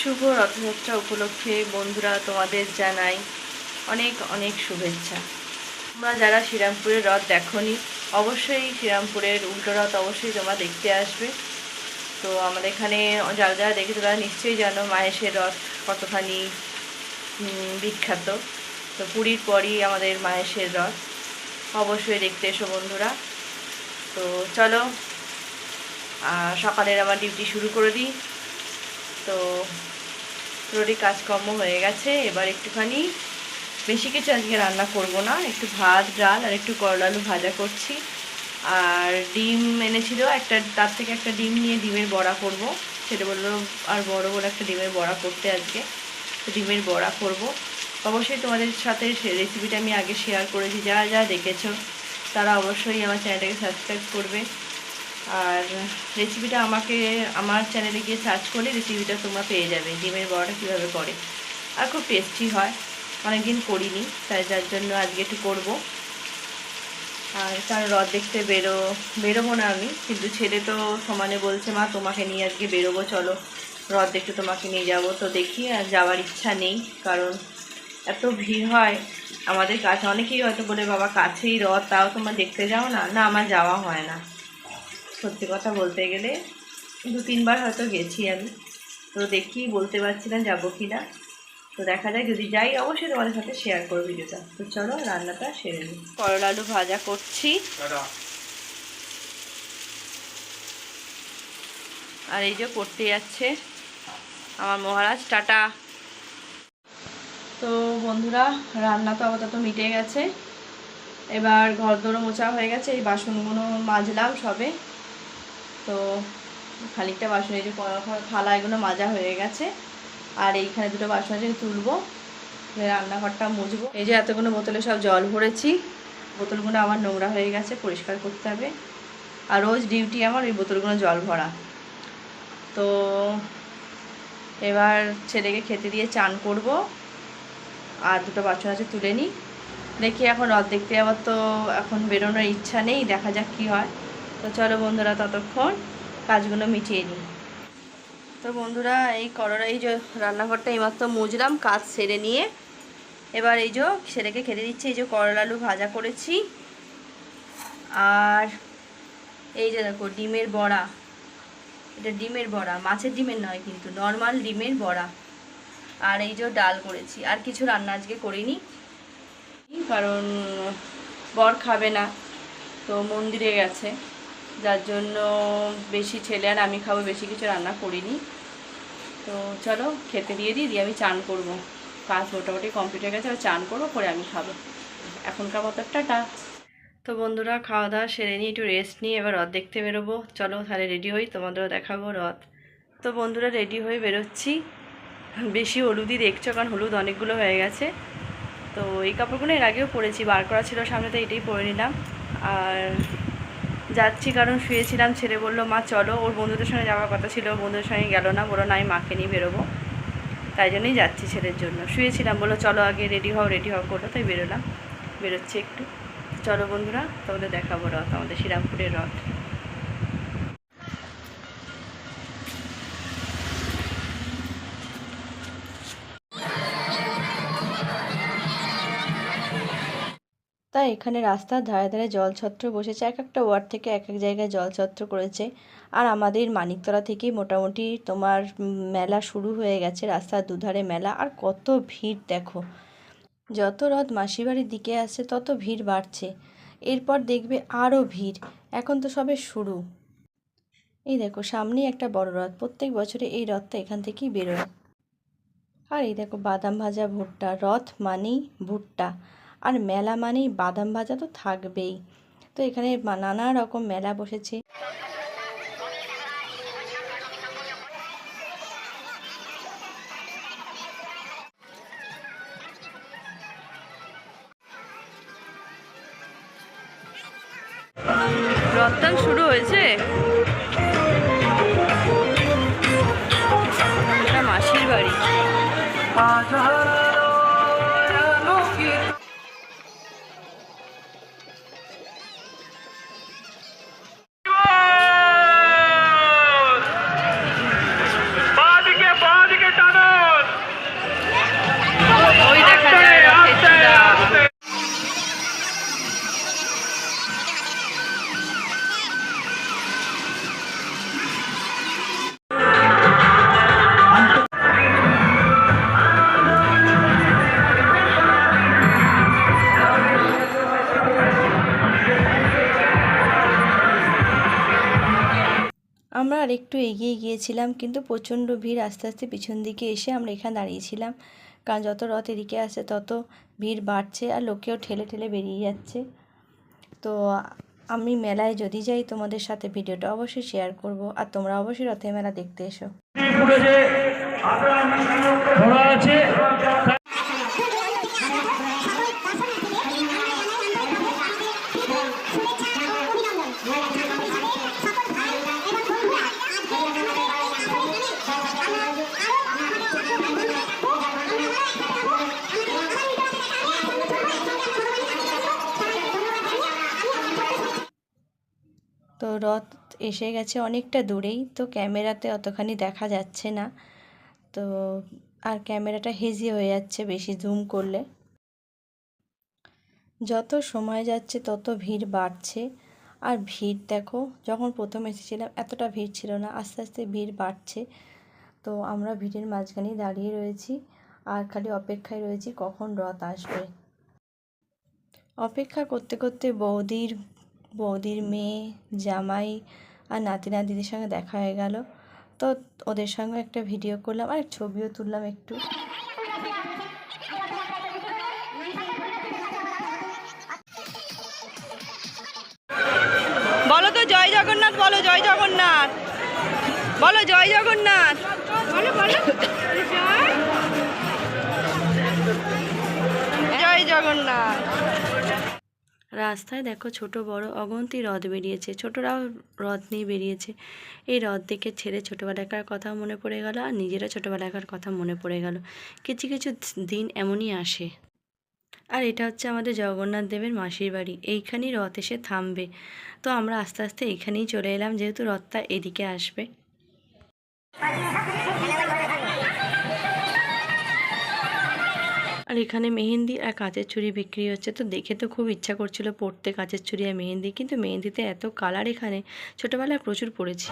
শুভ রথযাত্রা উপলক্ষে বন্ধুরা তোমাদের জানাই অনেক অনেক শুভেচ্ছা। তোমরা যারা শ্রীরামপুরের রথ দেখনি, অবশ্যই শ্রীরামপুরের উল্টো রথ অবশ্যই তোমরা দেখতে আসবে। তো আমাদের এখানে যারা যারা দেখেছ তারা নিশ্চয়ই জানো মাহেশের রথ কতখানি বিখ্যাত। তো পুরীর পরই আমাদের মাহেশের রথ। অবশ্যই দেখতে এসো বন্ধুরা। তো চলো সকালের আমার ডিউটি শুরু করে দিই। তো রোডে কাজকর্ম হয়ে গেছে, এবার একটুখানি বেশি কিছু আজকে রান্না করব না, একটু ভাত, ডাল আর একটু করলা আলু ভাজা করছি। আর ডিম এনেছিল একটা, তার থেকে একটা ডিম নিয়ে ডিমের বড়া করব। সেটা বলল আর বড় বড় একটা ডিমের বড়া করতে আজকে। ডিমের বড়া করব। অবশ্যই তোমাদের সাথে রেসিপিটা আমি আগে শেয়ার করেছি, যারা যারা দেখেছ তারা অবশ্যই আমার চ্যানেলটাকে সাবস্ক্রাইব করবে। আর রেসিপিটা আমাকে, আমার চ্যানেলে গিয়ে সার্চ করলে রেসিপিটা তোমরা পেয়ে যাবে, ডিমের বড়াটা কীভাবে করে। আর খুব টেস্টি হয়, অনেকদিন করিনি, তাই যার জন্য আজকে একটু করব। আর কারণ রথ দেখতে বেরো, বেরোবো না আমি, কিন্তু ছেলে তো সমানে বলছে, মা, তোমাকে নিয়ে আজকে বেরোবো, চলো। রথ দেখতে তোমাকে নিয়ে যাব। তো দেখি, আর যাওয়ার ইচ্ছা নেই, কারণ এত ভিড় হয় আমাদের কাছে। অনেকেই হয়তো বলে, বাবা, কাছেই রথ, তাও তোমরা দেখতে যাও না? না, আমার যাওয়া হয় না। সত্যি কথা বলতে গেলে দু তিনবার হয়তো গেছি আমি। তো দেখি বলতে পারছি না যাব কি না তো দেখা যায় যদি যাই অবশ্যই তোমাদের সাথে শেয়ার করব ভিডিওটা। তো চলো রান্নাটা সেরে নিই। করলা আলু ভাজা করছি। আর এই যে করতে যাচ্ছে আমার মহারাজ টাটা। তো বন্ধুরা রান্না তো আপাতত মিটে গেছে। এবার ঘর দোরও মোছা হয়ে গেছে এই বাসনগুলো মাজলাম সবে। তো খানিকটা বাসন এই যে থালা এগুলো মাজা হয়ে গেছে। আর এইখানে দুটো বাসন আছে, তুলবো রান্নাঘরটা মুছবো। এই যে এতগুলো বোতলে সব জল ভরেছি। বোতলগুলো আমার নোংরা হয়ে গেছে, পরিষ্কার করতে হবে। আর রোজ ডিউটি আমার ওই বোতলগুলো জল ভরা। তো এবার ছেলেকে খেতে দিয়ে চান করব। আর দুটো বাসন আছে তুলে নিই দেখি এখন রথ দেখতে যাওয়ার তো এখন বেরোনোর ইচ্ছা নেই, দেখা যাক কি হয়। তো চলো বন্ধুরা ততক্ষণ কাজগুলো মিটিয়ে নিই। তো বন্ধুরা, এই করলা এই যে রান্নাঘরটা এইমাত্র মুজলাম কাজ সেরে নিয়ে। এবার এই যে ছেলেকে খেতে দিচ্ছি, এই যে করলা আলু ভাজা করেছি। আর এই যে দেখো, ডিমের বড়া। এটা ডিমের বড়া, মাছের ডিমের নয় কিন্তু, নর্মাল ডিমের বড়া। আর এই যে ডাল করেছি, আর কিছু রান্না আজকে করিনি, কারণ বর খাবে না, তো মন্দিরে গেছে। যার জন্য বেশি ছেলে আর আমি খাব, বেশি কিছু রান্না করিনি। তো চলো, খেতে দিয়ে দিই, দিয়ে আমি চান করব। কাজ মোটামুটি কমপ্লিট হয়ে গেছে চান করব করে আমি খাব। এখনকার মতো টাটা। তো বন্ধুরা খাওয়া দাওয়া সেরে নিয়ে একটু রেস্ট নিয়ে এবার রথ দেখতে বেরোবো। চলো তাহলে রেডি হই, তোমাদেরও দেখাবো রথ তো বন্ধুরা রেডি হয়ে বেরোচ্ছি। বেশি হলুদই দেখছ, কারণ হলুদ অনেকগুলো হয়ে গেছে। তো এই কাপড়গুলো এর আগেও পরেছি, বার করা ছিল সামনে তো এটাই পরে নিলাম। আর যাচ্ছি কারণ শুয়েছিলাম ছেলে বলল, মা, চলো। ওর বন্ধুদের সঙ্গে যাওয়ার কথা ছিল, ওর বন্ধুদের সঙ্গে গেল না বলো না, আমি মাকে নিয়ে বেরোবো। তাই জন্যই যাচ্ছি ছেলের জন্য। শুয়েছিলাম বলো চলো আগে রেডি হও রেডি হও করল তাই বেরোলাম, বেরোচ্ছি একটু। চলো বন্ধুরা, তোমাদের দেখাবো রথ, আমাদের শ্রীরামপুরের রথ। এখানে রাস্তার ধারে ধারে জলছত্র বসেছে, এক একটা ওয়ার্ড থেকে এক এক জায়গায় জলছত্র করেছে। আর আমাদের মানিকতলা থেকেই মোটামুটি তোমার মেলা শুরু হয়ে গেছে, রাস্তার দুধারে মেলা। আর কত ভিড় দেখো। যত রথ মাসিবাড়ির দিকে আসছে তত ভিড় বাড়ছে। এরপর দেখবে আরও ভিড়। এখন তো সবে শুরু। এই দেখো, সামনেই একটা বড় রথ। প্রত্যেক বছরে এই রথটা এখান থেকেই বেরোয়। আর এই দেখো, বাদাম ভাজা ভুট্টা। রথ মানেই ভুট্টা। আর মেলা মানেই বাদাম ভাজা তো থাকবেই। তো এখানে নানা রকম মেলা বসেছে। রথদান শুরু হয়েছে? মাসির বাড়ি। এগিয়ে গিয়েছিলাম, কিন্তু প্রচণ্ড ভিড় আস্তে আস্তে পিছন দিকে এসে আমরা এখানে দাঁড়িয়েছিলাম। কারণ যত রথ এদিকে আসছে, তত ভিড় বাড়ছে আর লোকেও ঠেলে ঠেলে বেরিয়ে যাচ্ছে। তো আমি মেলায় যদি যাই, তোমাদের সাথে ভিডিওটা অবশ্যই শেয়ার করব। আর তোমরা অবশ্যই রথে মেলা দেখতে এসো। রথ এসে গেছে অনেকটা দূরেই, তো ক্যামেরাতে অতখানি দেখা যাচ্ছে না। তো আর ক্যামেরাটা হেজি হয়ে যাচ্ছে বেশি জুম করলে। যত সময় যাচ্ছে তত ভিড় বাড়ছে। আর ভিড় দেখো, যখন প্রথম এসেছিলাম এতটা ভিড় ছিল না, আস্তে আস্তে ভিড় বাড়ছে। তো আমরা ভিড়ের মাঝখানেই দাঁড়িয়ে রয়েছি আর খালি অপেক্ষায় রয়েছি কখন রথ আসবে। অপেক্ষা করতে করতে বৌদির বৌদির মেয়ে, জামাই আর নাতি নাতিদের সঙ্গে দেখা হয়ে গেল। তো ওদের সঙ্গে একটা ভিডিও করলাম, আর ছবিও তুললাম একটু। বলো তো জয় জগন্নাথ, বলো জয় জগন্নাথ। বলো জয় জগন্নাথ। বলো বলো। জয় জগন্নাথ। রাস্তায় দেখো ছোট বড় অগন্তি রথ বেরিয়েছে। ছোটরাও রথ নিয়ে বেরিয়েছে। এই রথ দেখে ছেড়ে ছোটোবেলাকার কথা মনে পড়ে গেল আর নিজেরও ছোটোবেলাকার কথা মনে পড়ে গেল। কিছু কিছু দিন এমনই আসে। আর এটা হচ্ছে আমাদের জগন্নাথ দেবের মাসির বাড়ি। এইখানেই রথ এসে থামবে। তো আমরা আস্তে আস্তে এইখানেই চলে এলাম, যেহেতু রথটা এদিকে আসবে। আর এখানে মেহেন্দি আর কাঁচের ছুরি বিক্রি হচ্ছে। তো দেখে তো খুব ইচ্ছা করছিল পড়তে কাঁচের ছুরি আর মেহেন্দি কিন্তু মেহেন্দিতে এত কালার এখানে। ছোটবেলায় প্রচুর পড়েছি।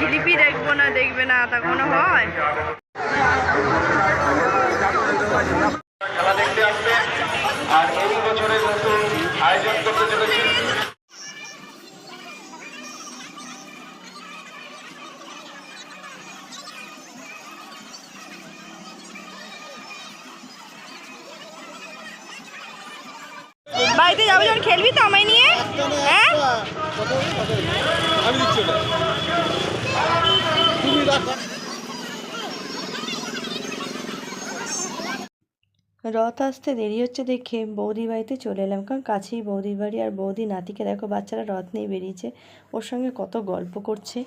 জিলিপি দেখব না দেখবে না তা কোনো হয় খেলা দেখতে আসবে আর এই বছরের নতুন আয়োজন করতে চলেছি বাড়িতে যাব যখন খেলবি তো আমায় নিয়ে হ্যাঁ রথ আসতে দেরি হচ্ছে দেখে বৌদি বাড়িতে চলে এলাম। কারণ কাছেই বৌদির বাড়ি আর বৌদি নাতিকে দেখো বাচ্চারা রথ নিয়ে বেরিয়েছে। ওর সঙ্গে কত গল্প করছে।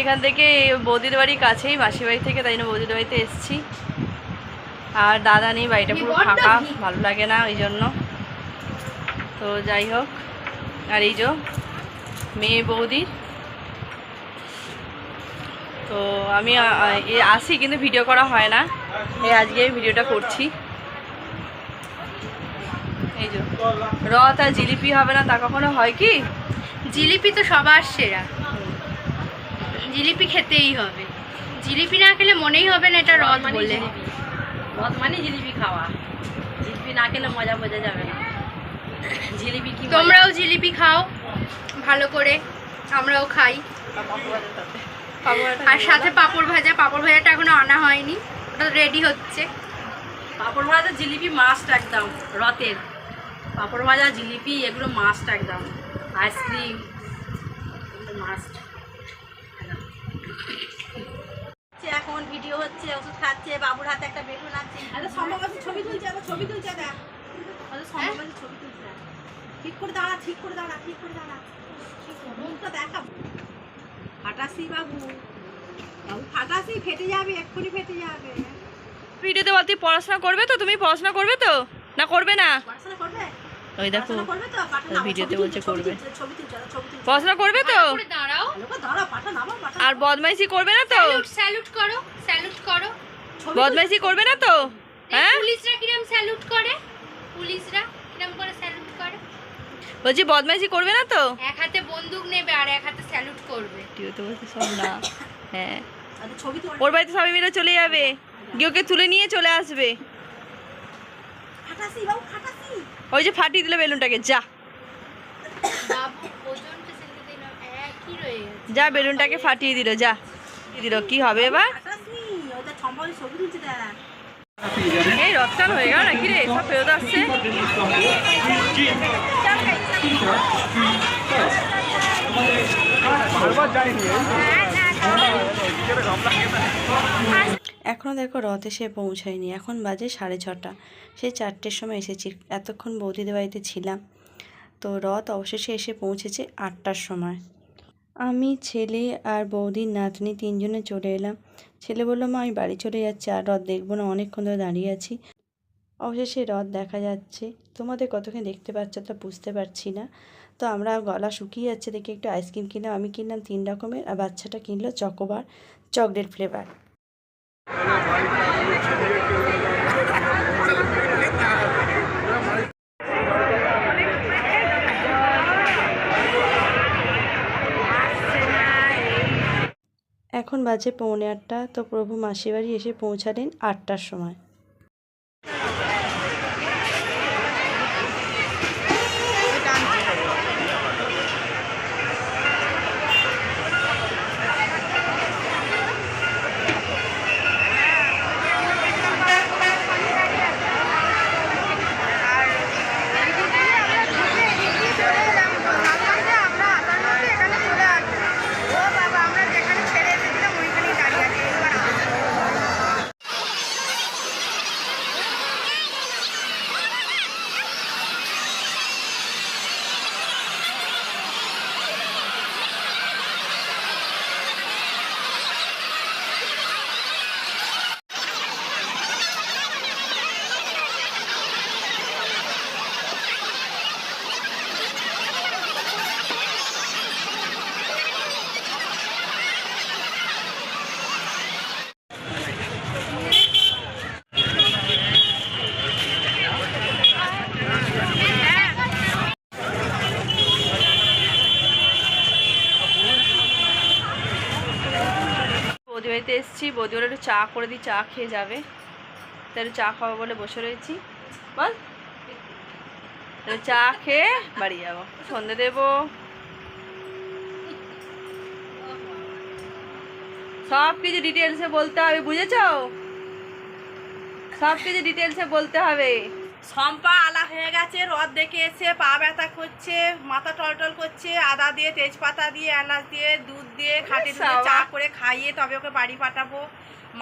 এখান থেকে বৌদির বাড়ি কাছেই মাসির বাড়ি থেকে তাই জন্য বৌদির বাড়িতে এসেছি। আর দাদা নেই বাড়িটা পুরো ফাঁকা ভালো লাগে না ওই জন্য। তো যাই হোক আর এই যে মেয়ে বৌদির। তো আমি আসি কিন্তু ভিডিও করা হয় না। এই আজকে আমি ভিডিওটা করছি। এই যে রথ আর জিলিপি হবে না তা কখনো হয় কি? জিলিপি তো সবার সেরা। জিলিপি খেতেই হবে। জিলিপি না খেলে মনেই হবে না এটা রথ বলে। রথ মানে জিলিপি খাওয়া। জিলিপি না খেলে মজা বোঝা যাবে না। জিলিপি কি তোমরাও জিলিপি খাও ভালো করে। আমরাও খাই। আর সাথে পাঁপড় ভাজা পাপড় ভাজাটা এখনও আনা হয়নি। ওটা রেডি হচ্ছে। পাঁপড় ভাজা জিলিপি মাস্ট একদম রথের। পাঁপড় ভাজা জিলিপি এগুলো মাস্ট একদম। আইসক্রিম মাস্ট এখন ভিডিও হচ্ছে ওষুধ খাচ্ছে বাবুর হাতে একটা বেগুন আছে। আরে ছবি তুলছে আবার ছবি তুলছে দেখ। আরে ছবি তুলছে ঠিক করে দাঁড়া ঠিক করে দাঁড়া ঠিক করে দাঁড়া ঠিক করে, মুখটা দেখা ফাটাসি বাবু। ফাটাসি ফেটে যাবে এক্ষুনি ফেটে যাবে। ভিডিওতে বলতে পড়াশোনা করবে তো? তুমি পড়াশোনা করবে তো? না করবে না? ওই দেখো ভিডিওতে বলছে করবে। পড়াশোনা করবে তো? আর বদমাইশি করবে না তো? স্যালুট করো স্যালুট করো। বদমাইশি করবে না তো? হ্যাঁ? পুলিশরা কিরম স্যালুট করে? পুলিশরা কিরম করে স্যালুট করে? বলছি বদমাইশি করবে না তো? এক হাতে বন্দুক নেবে আর এক হাতে স্যালুট করবে। ভিডিওতে বলছে সব না। হ্যাঁ। তুল ওর বাড়িতে সবাই মিলে চলে যাবে। গিয়ে ওকে তুলে নিয়ে চলে আসবে। ওই যে ফাটিয়ে দিলে বেলুনটাকে যা। যা বেলুনটাকে ফাটিয়ে দিল যা। দিল কি হবে এবার? এই রথটান হয়ে গেল নাকি রে? সব ফেরত আসছে। এখনও দেখো রথ এসে পৌঁছায়নি, এখন বাজে সাড়ে ছটা। সেই চারটের সময় এসেছি, এতক্ষণ বৌদিদের বাড়িতে ছিলাম। তো রথ অবশেষে এসে পৌঁছেছে আটটার সময়। আমি, ছেলে আর বৌদির নাতনি তিনজনে চলে এলাম। ছেলে বলল, মা, আমি বাড়ি চলে যাচ্ছি, আর রথ দেখব না, অনেকক্ষণ ধরে দাঁড়িয়ে আছি। অবশেষে রথ দেখা যাচ্ছে। তোমাদের কতক্ষণ দেখতে পাচ্ছ তা বুঝতে পারছি না। তো আমরা গলা শুকিয়ে যাচ্ছে দেখে একটু আইসক্রিম কিনলাম। আমি কিনলাম তিন রকমের আর বাচ্চাটা কিনলো চকোবার চকলেট ফ্লেভার এখন বাজে পৌনে আটটা। তো প্রভু মাসির বাড়ি এসে পৌঁছালেন আটটার সময়। বাড়িতে এসেছি বৌদি বলে একটু চা করে দিই চা খেয়ে যাবে। তাহলে চা খাব বলে বসে রয়েছি। বল। চা খেয়ে বাড়ি যাব। সন্ধে দেবো। সব কিছু ডিটেলসে বলতে হবে, বুঝেছ? সব কিছু ডিটেলসে বলতে হবে। সম্পা আলা হয়ে গেছে রদ দেখে এসে পা ব্যথা করছে মাথা টলটল করছে আদা দিয়ে তেজপাতা দিয়ে এলাচ দিয়ে দুধ দিয়ে খাটি দুধে চা করে খাইয়ে তবে ওকে বাড়ি পাঠাবো।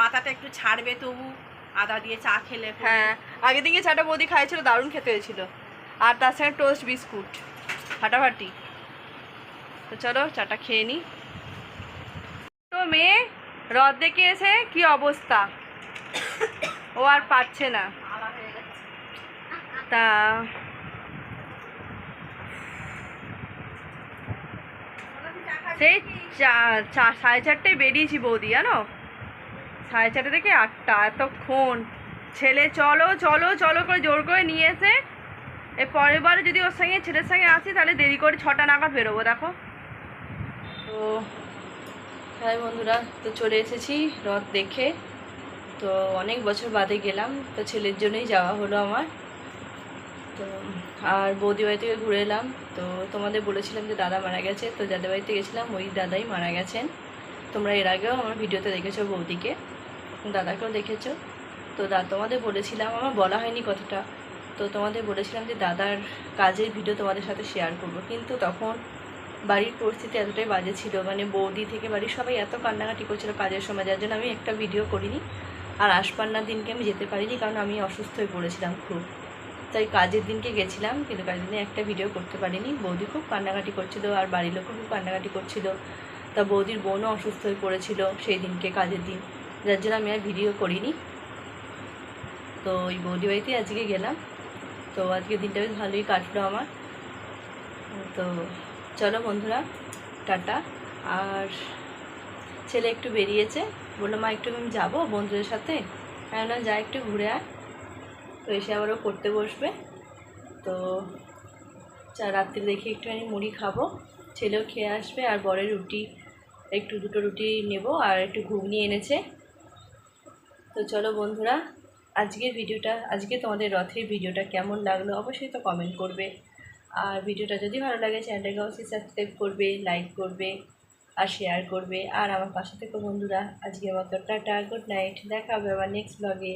মাথাটা একটু ছাড়বে তবু আদা দিয়ে চা খেলে হ্যাঁ আগের দিনকে চাটা বৌদি খাইছিল দারুণ খেতে হয়েছিল। আর তার সঙ্গে টোস্ট বিস্কুট ফাটাফাটি। তো চলো চাটা খেয়ে নিই তো মেয়ে রদ দেখে এসে কি অবস্থা? ও আর পারছে না। তা সেই চা- সাড়ে চারটায় বেরিয়েছি বৌদি, জানো? সাড়ে চারটে থেকে আটটা, এতক্ষণ। ছেলে, চলো চলো চলো করে জোর করে নিয়ে এসে এর পরের বারে যদি ওর সঙ্গে, ছেলের সঙ্গে আসি, তাহলে দেরি করে ছটা নাগাদ বেরোবো, দেখো। তো হ্যাঁ বন্ধুরা, তো চলে এসেছি রথ দেখে। তো অনেক বছর বাদে গেলাম, তো ছেলের জন্যই যাওয়া হলো আমার। তো, আর বৌদি বাড়ি থেকে ঘুরে এলাম। তো তোমাদের বলেছিলাম যে দাদা মারা গেছে, তো যাদের বাড়িতে গেছিলাম, ওই দাদাই মারা গেছেন। তোমরা এর আগেও আমার ভিডিওতে দেখেছ বৌদিকে, দাদাকেও দেখেছ। তো দা, তোমাদের বলেছিলাম, আমার বলা হয়নি কথাটা। তো তোমাদের বলেছিলাম যে দাদার কাজের ভিডিও তোমাদের সাথে শেয়ার করব। কিন্তু তখন বাড়ির পরিস্থিতি এতটাই বাজে ছিল মানে বৌদি থেকে বাড়ির সবাই এত কান্নাকাটি করছিল কাজের সময়, যার জন্য আমি একটা ভিডিও করিনি। আর আসপান্নার দিনকে আমি যেতে পারিনি, কারণ আমি অসুস্থ হয়ে পড়েছিলাম খুব। তাই কাজের দিনকে গেছিলাম, কিন্তু কাজের দিনে একটা ভিডিও করতে পারিনি। বৌদি খুব কান্নাকাটি করছিল আর বাড়ির লোকও খুব কান্নাকাটি করছিল। তা বৌদির বোনও অসুস্থ হয়ে পড়েছিল সেই দিনকে কাজের দিন। যার জন্য আমি আর ভিডিও করিনি। তো ওই বৌদি বাড়িতেই আজকে গেলাম। তো আজকে দিনটা বেশ ভালোই কাটলো আমার। তো চলো বন্ধুরা, টাটা। আর ছেলে একটু বেরিয়েছে। বলল, মা, একটু আমি যাব বন্ধুদের সাথে? হ্যাঁ না যা, একটু ঘুরে আয়। তো এসে আবারও পড়তে বসবে। তো চা রাত্রে দেখি একটুখানি মুড়ি খাব। ছেলেও খেয়ে আসবে আর বরের রুটি, একটু দুটো রুটি নেব আর একটু ঘুগনি এনেছে। তো চলো বন্ধুরা, আজকের ভিডিওটা, আজকে তোমাদের রথের ভিডিওটা কেমন লাগল অবশ্যই তো কমেন্ট করবে। আর ভিডিওটা যদি ভালো লাগে চ্যানেলটাকে অবশ্যই সাবস্ক্রাইব করবে লাইক করবে আর শেয়ার করবে। আর আমার পাশে থেকে বন্ধুরা আজকের মতো টাটা গুড নাইট দেখা হবে আবার নেক্সট ব্লগে